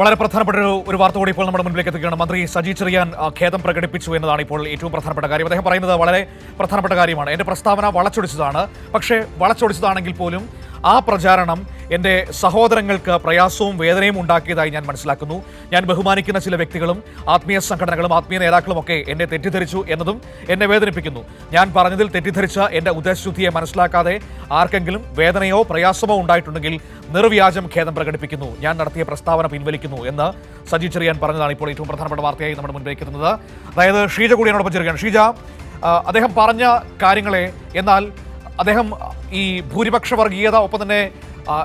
വളരെ പ്രധാനപ്പെട്ട ഒരു ഒരു വാർത്ത കൂടി ഇപ്പോൾ നമ്മുടെ മുൻപിലേക്ക് എത്തുകയാണ്. മന്ത്രി സജി ചെറിയാൻ ഖേദം പ്രകടിപ്പിച്ചു എന്നതാണ് ഇപ്പോൾ ഏറ്റവും പ്രധാനപ്പെട്ട കാര്യം. അദ്ദേഹം പറയുന്നത് വളരെ പ്രധാനപ്പെട്ട കാര്യമാണ്. എന്റെ പ്രസ്താവന വളച്ചൊടിച്ചതാണ്. പക്ഷേ വളച്ചൊടിച്ചതാണെങ്കിൽ പോലും ആ പ്രചാരണം എന്റെ സഹോദരങ്ങൾക്ക് പ്രയാസവും വേദനയും ഉണ്ടാക്കിയതായി ഞാൻ മനസ്സിലാക്കുന്നു. ഞാൻ ബഹുമാനിക്കുന്ന ചില വ്യക്തികളും ആത്മീയ സംഘടനകളും ആത്മീയ നേതാക്കളും ഒക്കെ എന്നെ തെറ്റിദ്ധരിച്ചു എന്നതും എന്നെ വേദനിപ്പിക്കുന്നു. ഞാൻ പറഞ്ഞതിൽ തെറ്റിദ്ധരിച്ച എന്റെ ഉദ്ദേശശുദ്ധിയെ മനസ്സിലാക്കാതെ ആർക്കെങ്കിലും വേദനയോ പ്രയാസമോ ഉണ്ടായിട്ടുണ്ടെങ്കിൽ നിർവ്യാജം ഖേദം പ്രകടിപ്പിക്കുന്നു. ഞാൻ നടത്തിയ പ്രസ്താവന പിൻവലിക്കുന്നു എന്ന് സജി ചെറിയാൻ പറഞ്ഞതാണ് ഇപ്പോൾ ഏറ്റവും പ്രധാനപ്പെട്ട വാർത്തയായി നമ്മുടെ മുൻപിലേക്ക് എത്തുന്നത്. അതായത് ഷീജ കൂടി എന്നോടൊപ്പം ചെറിയാണ് ഷീജ അദ്ദേഹം പറഞ്ഞ കാര്യങ്ങളെ എന്നാൽ അദ്ദേഹം ഈ ഭൂരിപക്ഷ വർഗീയത ഒപ്പം തന്നെ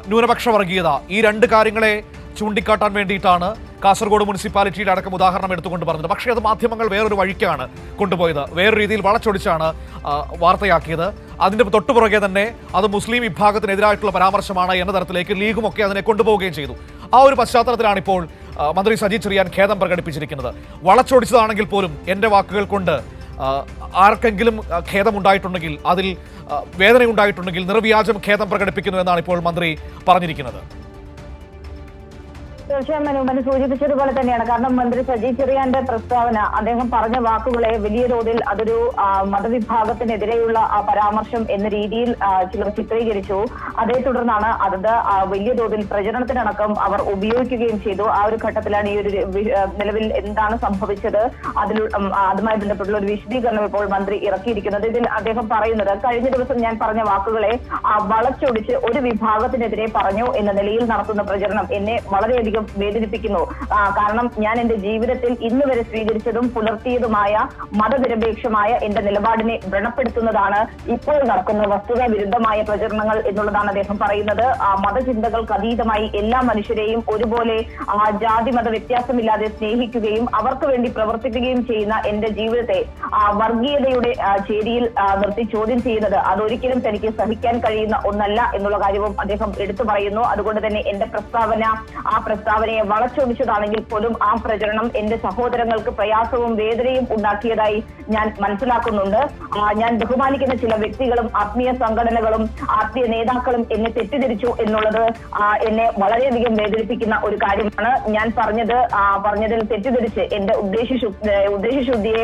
ന്യൂനപക്ഷ വർഗീയത ഈ രണ്ട് കാര്യങ്ങളെ ചൂണ്ടിക്കാട്ടാൻ വേണ്ടിയിട്ടാണ് കാസർഗോഡ് മുനിസിപ്പാലിറ്റിയുടെ അടക്കം ഉദാഹരണം എടുത്തുകൊണ്ട് പറഞ്ഞത്. പക്ഷേ അത് മാധ്യമങ്ങൾ വേറൊരു വഴിക്കാണ് കൊണ്ടുപോയത്. വേറൊരു രീതിയിൽ വളച്ചൊടിച്ചാണ് വാർത്തയാക്കിയത്. അതിന്റെ തൊട്ടുപുറകെ തന്നെ അത് മുസ്ലിം വിഭാഗത്തിനെതിരായിട്ടുള്ള പരാമർശമാണ് എന്ന തരത്തിലേക്ക് ലീഗും ഒക്കെ അതിനെ കൊണ്ടുപോവുകയും ചെയ്തു. ആ ഒരു പശ്ചാത്തലത്തിലാണ് ഇപ്പോൾ മന്ത്രി സജി ചെറിയാൻ ഖേദം പ്രകടിപ്പിച്ചിരിക്കുന്നത്. വളച്ചൊടിച്ചതാണെങ്കിൽ പോലും എന്റെ വാക്കുകൾ കൊണ്ട് ആർക്കെങ്കിലും ഖേദമുണ്ടായിട്ടുണ്ടെങ്കിൽ അതിൽ വേദന വേദനയുണ്ടായിട്ടുണ്ടെങ്കിൽ നിർവ്യാജം ഖേദം പ്രകടിപ്പിക്കുന്നു എന്നാണ് ഇപ്പോൾ മന്ത്രി പറഞ്ഞിരിക്കുന്നത്. തീർച്ചയായും മനു മനു സൂചിപ്പിച്ചതുപോലെ തന്നെയാണ്. കാരണം മന്ത്രി സജി ചെറിയാന്റെ പ്രസ്താവന അദ്ദേഹം പറഞ്ഞ വാക്കുകളെ വലിയ തോതിൽ അതൊരു മതവിഭാഗത്തിനെതിരെയുള്ള പരാമർശം എന്ന രീതിയിൽ ചിലർ ചിത്രീകരിച്ചു. അതേ തുടർന്നാണ് അതത് വലിയ തോതിൽ പ്രചരണത്തിനടക്കം അവർ ഉപയോഗിക്കുകയും ചെയ്തു. ആ ഒരു ഘട്ടത്തിലാണ് ഈ ഒരു നിലവിൽ എന്താണ് സംഭവിച്ചത്. അതിൽ അതുമായി ബന്ധപ്പെട്ടുള്ള ഒരു വിശദീകരണം ഇപ്പോൾ മന്ത്രി ഇറക്കിയിരിക്കുന്നത്. ഇതിൽ അദ്ദേഹം പറയുന്നത് കഴിഞ്ഞ ദിവസം ഞാൻ പറഞ്ഞ വാക്കുകളെ വളച്ചൊടിച്ച് ഒരു വിഭാഗത്തിനെതിരെ പറഞ്ഞു എന്ന നിലയിൽ നടത്തുന്ന പ്രചരണം എന്നെ വളരെയധികം വേദനിപ്പിക്കുന്നു. കാരണം ഞാൻ എന്റെ ജീവിതത്തിൽ ഇന്ന് വരെ സ്വീകരിച്ചതും പുലർത്തിയതുമായ മതനിരപേക്ഷമായ എന്റെ നിലപാടിനെ വ്രണപ്പെടുത്തുന്നതാണ് ഇപ്പോൾ നടക്കുന്ന വസ്തുതാ വിരുദ്ധമായ പ്രചരണങ്ങൾ എന്നുള്ളതാണ് അദ്ദേഹം പറയുന്നത്. മതചിന്തകൾക്ക് അതീതമായി എല്ലാ മനുഷ്യരെയും ഒരുപോലെ ജാതി മത വ്യത്യാസമില്ലാതെ സ്നേഹിക്കുകയും അവർക്ക് വേണ്ടി പ്രവർത്തിക്കുകയും ചെയ്യുന്ന എന്റെ ജീവിതത്തെ വർഗീയതയുടെ ചേരിയിൽ നിർത്തി ചോദ്യം ചെയ്യുന്നത് അതൊരിക്കലും തനിക്ക് സഹിക്കാൻ കഴിയുന്ന ഒന്നല്ല എന്നുള്ള കാര്യവും അദ്ദേഹം എടുത്തു പറയുന്നു. അതുകൊണ്ട് തന്നെ എന്റെ പ്രസ്താവന ആ പ്രസ്താവനയെ വളച്ചൊടിച്ചതാണെങ്കിൽ പോലും ആ പ്രചരണം എന്റെ സഹോദരങ്ങൾക്ക് പ്രയാസവും വേദനയും ഉണ്ടാക്കിയതായി ഞാൻ മനസ്സിലാക്കുന്നുണ്ട്. ഞാൻ ബഹുമാനിക്കുന്ന ചില വ്യക്തികളും ആത്മീയ സംഘടനകളും ആത്മീയ നേതാക്കളും എന്നെ തെറ്റിദ്ധരിച്ചു എന്നുള്ളത് എന്നെ വളരെയധികം വേദനിപ്പിക്കുന്ന ഒരു കാര്യമാണ്. ഞാൻ പറഞ്ഞത് പറഞ്ഞതിൽ തെറ്റിദ്ധരിച്ച് എന്റെ ഉദ്ദേശ ഉദ്ദേശശുദ്ധിയെ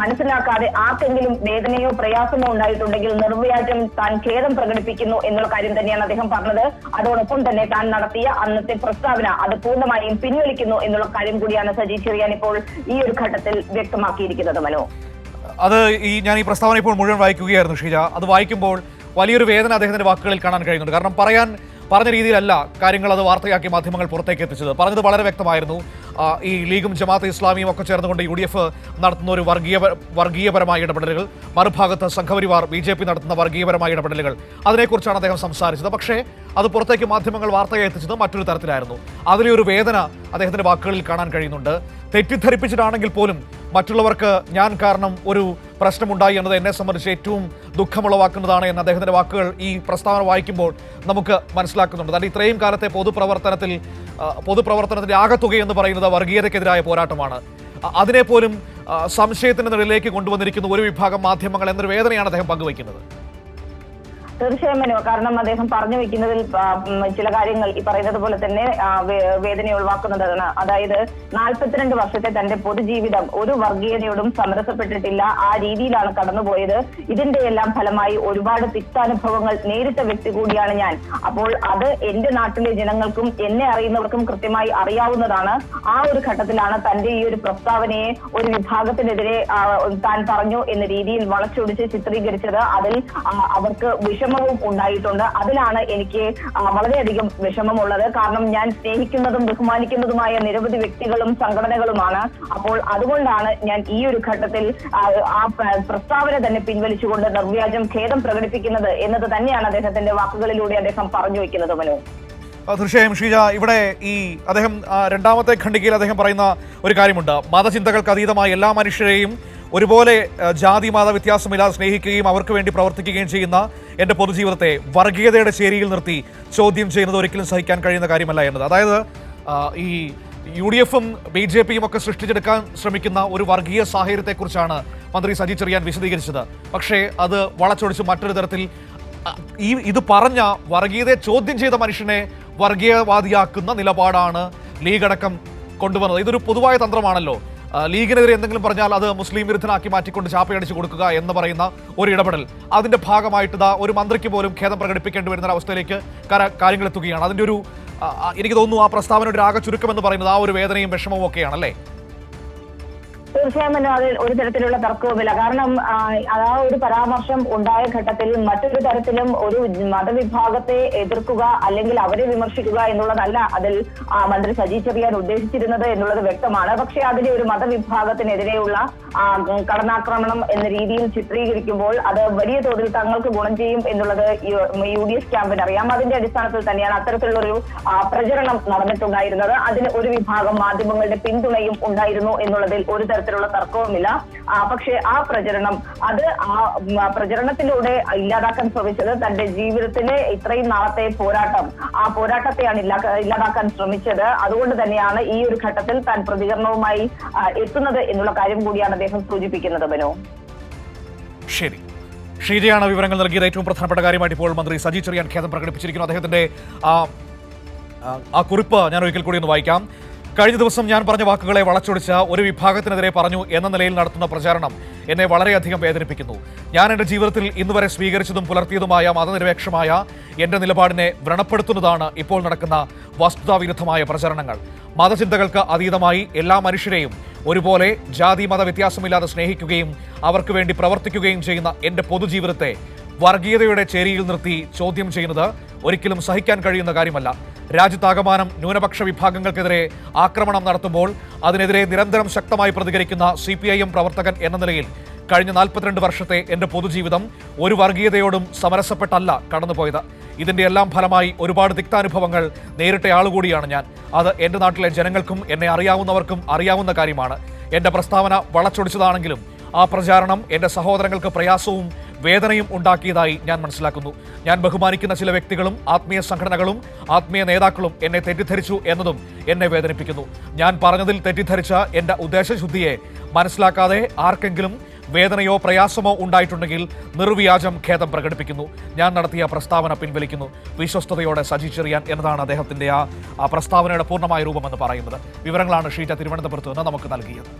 മനസ്സിലാക്കാതെ ആർക്കെങ്കിലും വേദനയോ പ്രയാസമോ ഉണ്ടായിട്ടുണ്ടെങ്കിൽ നിർവ്യാജം താൻ ഖേദം പ്രകടിപ്പിക്കുന്നു എന്നുള്ള കാര്യം തന്നെയാണ് അദ്ദേഹം പറഞ്ഞത്. അതോടൊപ്പം തന്നെ താൻ നടത്തിയ അന്നത്തെ പ്രസ്താവന അത് പൂർണമായും പിൻവലിക്കുന്നു എന്നുള്ള കാര്യം കൂടിയാണ് സജി ചെറിയാൻ ഇപ്പോൾ ഈ ഒരു ഘട്ടത്തിൽ വ്യക്തമാക്കിയിരിക്കുന്നത് മനോ. അത് ഈ ഞാൻ ഈ പ്രസ്താവന ഇപ്പോൾ മുഴുവൻ വായിക്കുകയായിരുന്നു ഷീജ. അത് വായിക്കുമ്പോൾ വലിയൊരു വേദന അദ്ദേഹത്തിന്റെ വാക്കുകളിൽ കാണാൻ കഴിയുന്നുണ്ട്. കാരണം പറയാൻ പറഞ്ഞ രീതിയിലല്ല കാര്യങ്ങൾ അത് വാർത്തയാക്കി മാധ്യമങ്ങൾ പുറത്തേക്ക് എത്തിച്ചത്. പറഞ്ഞത് വളരെ വ്യക്തമായിരുന്നു. ഈ ലീഗും ജമാഅത്ത് ഇസ്ലാമിയും ഒക്കെ ചേർന്നുകൊണ്ട് യു ഡി എഫ് നടത്തുന്ന ഒരു വർഗീയ വർഗീയപരമായ ഇടപെടലുകൾ. മറുഭാഗത്ത് സംഘപരിവാർ ബി ജെ പി നടത്തുന്ന വർഗീയപരമായ ഇടപെടലുകൾ. അതിനെക്കുറിച്ചാണ് അദ്ദേഹം സംസാരിച്ചത്. പക്ഷേ അത് പുറത്തേക്ക് മാധ്യമങ്ങൾ വാർത്തയെ എത്തിച്ചത് മറ്റൊരു തരത്തിലായിരുന്നു. അതിലെ ഒരു വേദന അദ്ദേഹത്തിന്റെ വാക്കുകളിൽ കാണാൻ കഴിയുന്നുണ്ട്. തെറ്റിദ്ധരിപ്പിച്ചിട്ടാണെങ്കിൽ പോലും മറ്റുള്ളവർക്ക് ഞാൻ കാരണം ഒരു പ്രശ്നമുണ്ടായി എന്നത് എന്നെ സംബന്ധിച്ച് ഏറ്റവും ദുഃഖമുളവാക്കുന്നതാണ് എന്ന് അദ്ദേഹത്തിന്റെ വാക്കുകൾ ഈ പ്രസ്താവന വായിക്കുമ്പോൾ നമുക്ക് മനസ്സിലാക്കുന്നുണ്ട്. അതായത് ഇത്രയും കാലത്തെ പൊതുപ്രവർത്തനത്തിൽ പൊതുപ്രവർത്തനത്തിന്റെ പൊതുപ്രവർത്തനത്തിന്റെ ആകത്തുക എന്ന് പറയുന്നത് വർഗീയതയ്ക്കെതിരായ പോരാട്ടമാണ്. അതിനെപ്പോലും സംശയത്തിന്റെ നിലയിലേക്ക് കൊണ്ടുവന്നിരിക്കുന്ന ഒരു വിഭാഗം മാധ്യമങ്ങൾ എന്നൊരു വേദനയാണ് അദ്ദേഹം പങ്കുവയ്ക്കുന്നത്. തീർച്ചയായും മനു. കാരണം അദ്ദേഹം പറഞ്ഞു വെക്കുന്നതിൽ ചില കാര്യങ്ങൾ ഈ പറയുന്നത് പോലെ തന്നെ വേദന ഒഴിവാക്കുന്നതാണ് അതായത് നാൽപ്പത്തിരണ്ട് വർഷത്തെ തന്റെ പൊതുജീവിതം ഒരു വർഗീയതയോടും സമരസപ്പെട്ടിട്ടില്ല. ആ രീതിയിലാണ് കടന്നുപോയത്. ഇതിന്റെ എല്ലാം ഫലമായി ഒരുപാട് തിക്താനുഭവങ്ങൾ നേരിട്ട വ്യക്തി കൂടിയാണ് ഞാൻ. അപ്പോൾ അത് എന്റെ നാട്ടിലെ ജനങ്ങൾക്കും എന്നെ അറിയുന്നവർക്കും കൃത്യമായി അറിയാവുന്നതാണ്. ആ ഒരു ഘട്ടത്തിലാണ് തന്റെ ഈ ഒരു പ്രസ്താവനയെ ഒരു വിഭാഗത്തിനെതിരെ താൻ പറഞ്ഞു എന്ന രീതിയിൽ വളച്ചൊടിച്ച് ചിത്രീകരിച്ചത്. അതിൽ അവർക്ക് അവർക്ക് വിഷമവും ഉണ്ടായിട്ടുണ്ട്. അതിലാണ് എനിക്ക് വളരെയധികം വിഷമമുള്ളത്. കാരണം ഞാൻ സ്നേഹിക്കുന്നതും ബഹുമാനിക്കുന്നതുമായ നിരവധി വ്യക്തികളും സംഘടനകളുമാണ്. അപ്പോൾ അതുകൊണ്ടാണ് ഞാൻ ഈ ഒരു ഘട്ടത്തിൽ ആ, പ്രസ്താവന തന്നെ പിൻവലിച്ചുകൊണ്ട് നിർവ്യാജം ഖേദം പ്രകടിപ്പിക്കുന്നത് എന്നത് തന്നെയാണ് അദ്ദേഹത്തിന്റെ വാക്കുകളിലൂടെ അദ്ദേഹം പറഞ്ഞു വെക്കുന്നത് മനു. തീർച്ചയായും ഷീജ ഇവിടെ ഈ അദ്ദേഹം രണ്ടാമത്തെ ഖണ്ഡികയിൽ അദ്ദേഹം പറയുന്ന ഒരു കാര്യമുണ്ട്. മതചിന്തകൾക്ക് അതീതമായ എല്ലാ മനുഷ്യരെയും ഒരുപോലെ ജാതി മത വ്യത്യാസമില്ലാതെ സ്നേഹിക്കുകയും അവർക്ക് വേണ്ടി പ്രവർത്തിക്കുകയും ചെയ്യുന്ന എന്റെ പൊതുജീവിതത്തെ വർഗീയതയുടെ ചേരിയിൽ നിർത്തി ചോദ്യം ചെയ്യുന്നത് ഒരിക്കലും സഹിക്കാൻ കഴിയുന്ന കാര്യമല്ല എന്നത്. അതായത് ഈ യു ഡി എഫും ബി ജെ പിയും ഒക്കെ സൃഷ്ടിച്ചെടുക്കാൻ ശ്രമിക്കുന്ന ഒരു വർഗീയ സാഹചര്യത്തെക്കുറിച്ചാണ് മന്ത്രി സജി ചെറിയാൻ വിശദീകരിച്ചത്. പക്ഷേ അത് വളച്ചൊടിച്ച് മറ്റൊരു തരത്തിൽ ഈ ഇത് പറഞ്ഞ വർഗീയതയെ ചോദ്യം ചെയ്ത മനുഷ്യനെ വർഗീയവാദിയാക്കുന്ന നിലപാടാണ് ലീഗ് അടക്കം കൊണ്ടുവന്നത്. ഇതൊരു പൊതുവായ തന്ത്രമാണല്ലോ. ലീഗിനെതിരെ എന്തെങ്കിലും പറഞ്ഞാൽ അത് മുസ്ലിം വിരുദ്ധനാക്കി മാറ്റിക്കൊണ്ട് ചാപ്പയടിച്ച് കൊടുക്കുക എന്ന് പറയുന്ന ഒരു ഇടപെടൽ. അതിന്റെ ഭാഗമായിട്ട് ഇതാ ഒരു മന്ത്രിക്ക് പോലും ഖേദം പ്രകടിപ്പിക്കേണ്ടി വരുന്ന അവസ്ഥയിലേക്ക് കര- കാര്യങ്ങൾ എത്തുകയാണ് അതിന്റെ ഒരു എനിക്ക് തോന്നുന്നു ആ പ്രസ്താവന ഒരു ആകെ ചുരുക്കം എന്ന് പറയുന്നത് ആ ഒരു വേദനയും വിഷമവും ഒക്കെയാണല്ലേ തീർച്ചയായും അതിൽ ഒരു തരത്തിലുള്ള തർക്കവുമില്ല. കാരണം ആ, ഒരു പരാമർശം ഉണ്ടായ ഘട്ടത്തിൽ മറ്റൊരു തരത്തിലും ഒരു മതവിഭാഗത്തെ എതിർക്കുക അല്ലെങ്കിൽ അവരെ വിമർശിക്കുക എന്നുള്ളതല്ല അതിൽ മന്ത്രി സജി ചെറിയാൻ ഉദ്ദേശിച്ചിരുന്നത് എന്നുള്ളത് വ്യക്തമാണ്. പക്ഷേ അതിലെ ഒരു മതവിഭാഗത്തിനെതിരെയുള്ള കടന്നാക്രമണം എന്ന രീതിയിൽ ചിത്രീകരിക്കുമ്പോൾ അത് വലിയ തോതിൽ തങ്ങൾക്ക് ഗുണം ചെയ്യും എന്നുള്ളത് യു ഡി എഫ് ക്യാമ്പിന് അറിയാം. അതിന്റെ അടിസ്ഥാനത്തിൽ തന്നെയാണ് അത്തരത്തിലുള്ളൊരു പ്രചരണം നടന്നിട്ടുണ്ടായിരുന്നത്. അതിന് ഒരു വിഭാഗം മാധ്യമങ്ങളുടെ പിന്തുണയും ഉണ്ടായിരുന്നു എന്നുള്ളതിൽ ഒരു തരത്തിലുള്ള തർക്കവുമില്ല. പക്ഷേ ആ പ്രചരണം അത് ആ പ്രചരണത്തിലൂടെ ഇല്ലാതാക്കാൻ ശ്രമിച്ചത് തന്റെ ജീവിതത്തിലെ ഇത്രയും നാളത്തെ പോരാട്ടം. ആ പോരാട്ടത്തെയാണ് ഇല്ലാ- ഇല്ലാതാക്കാൻ ശ്രമിച്ചത്. അതുകൊണ്ട് തന്നെയാണ് ഈ ഒരു ഘട്ടത്തിൽ താൻ പ്രതികരണവുമായി എത്തുന്നത് എന്നുള്ള കാര്യം കൂടിയാണ് അദ്ദേഹം സൂചിപ്പിക്കുന്നത് ബനോ. ശരി. ഷീജയാണ് വിവരങ്ങൾ നൽകിയത് ഏറ്റവും പ്രധാനപ്പെട്ട കാര്യമായിട്ട് ഇപ്പോൾ മന്ത്രി സജി ചെറിയാൻ ഖേദം പ്രകടിപ്പിച്ചിരിക്കുന്നു. അദ്ദേഹത്തിന്റെ ആ കുറിപ്പ് ഞാൻ ഒരിക്കൽ കൂടി ഒന്ന് വായിക്കാം. കഴിഞ്ഞ ദിവസം ഞാൻ പറഞ്ഞ വാക്കുകളെ വളച്ചൊടിച്ച ഒരു വിഭാഗത്തിനെതിരെ പറഞ്ഞു എന്ന നിലയിൽ നടത്തുന്ന പ്രചാരണം എന്നെ വളരെയധികം വേദനിപ്പിക്കുന്നു. ഞാൻ എന്റെ ജീവിതത്തിൽ ഇന്നുവരെ സ്വീകരിച്ചതും പുലർത്തിയതുമായ മതനിരപേക്ഷമായ എന്റെ നിലപാടിനെ വ്രണപ്പെടുത്തുന്നതാണ് ഇപ്പോൾ നടക്കുന്ന വസ്തുതാവിരുദ്ധമായ പ്രചരണങ്ങൾ. മതചിന്തകൾക്ക് അതീതമായി എല്ലാ മനുഷ്യരെയും ഒരുപോലെ ജാതി മത വ്യത്യാസമില്ലാതെ സ്നേഹിക്കുകയും അവർക്ക് വേണ്ടി പ്രവർത്തിക്കുകയും ചെയ്യുന്ന എന്റെ പൊതുജീവിതത്തെ വർഗീയതയുടെ ചേരിയിൽ നിർത്തി ചോദ്യം ചെയ്യുന്നത് ഒരിക്കലും സഹിക്കാൻ കഴിയുന്ന കാര്യമല്ല. രാജ്യത്താകമാനം ന്യൂനപക്ഷ വിഭാഗങ്ങൾക്കെതിരെ ആക്രമണം നടത്തുമ്പോൾ അതിനെതിരെ നിരന്തരം ശക്തമായി പ്രതികരിക്കുന്ന സി പി ഐ എം പ്രവർത്തകൻ എന്ന നിലയിൽ കഴിഞ്ഞ നാൽപ്പത്തിരണ്ട് വർഷത്തെ എന്റെ പൊതുജീവിതം ഒരു വർഗീയതയോടും സമരസപ്പെട്ടല്ല കടന്നുപോയത്. ഇതിന്റെ എല്ലാം ഫലമായി ഒരുപാട് തിക്താനുഭവങ്ങൾ നേരിട്ട ആളുകൂടിയാണ് ഞാൻ. അത് എന്റെ നാട്ടിലെ ജനങ്ങൾക്കും എന്നെ അറിയാവുന്നവർക്കും അറിയാവുന്ന കാര്യമാണ്. എന്റെ പ്രസ്താവന വളച്ചൊടിച്ചതാണെങ്കിലും ആ പ്രചാരണം എന്റെ സഹോദരങ്ങൾക്ക് പ്രയാസവും വേദനയും ഉണ്ടാക്കിയതായി ഞാൻ മനസ്സിലാക്കുന്നു. ഞാൻ ബഹുമാനിക്കുന്ന ചില വ്യക്തികളും ആത്മീയ സംഘടനകളും ആത്മീയ നേതാക്കളും എന്നെ തെറ്റിദ്ധരിച്ചു എന്നതും എന്നെ വേദനിപ്പിക്കുന്നു. ഞാൻ പറഞ്ഞതിൽ തെറ്റിദ്ധരിച്ച എന്റെ ഉദ്ദേശശുദ്ധിയെ മനസ്സിലാക്കാതെ ആർക്കെങ്കിലും വേദനയോ പ്രയാസമോ ഉണ്ടായിട്ടുണ്ടെങ്കിൽ നിർവ്യാജം ഖേദം പ്രകടിപ്പിക്കുന്നു. ഞാൻ നടത്തിയ പ്രസ്താവന പിൻവലിക്കുന്നു. വിശ്വസ്തയോടെ സജി ചെറിയാൻ എന്നതാണ് അദ്ദേഹത്തിന്റെ ആ പ്രസ്താവനയുടെ പൂർണമായ രൂപമെന്ന് പറയുന്നത്. വിവരങ്ങളാണ് ഷീറ്റ തിരുവനന്തപുരത്ത് നിന്ന് നമുക്ക് നൽകിയത്.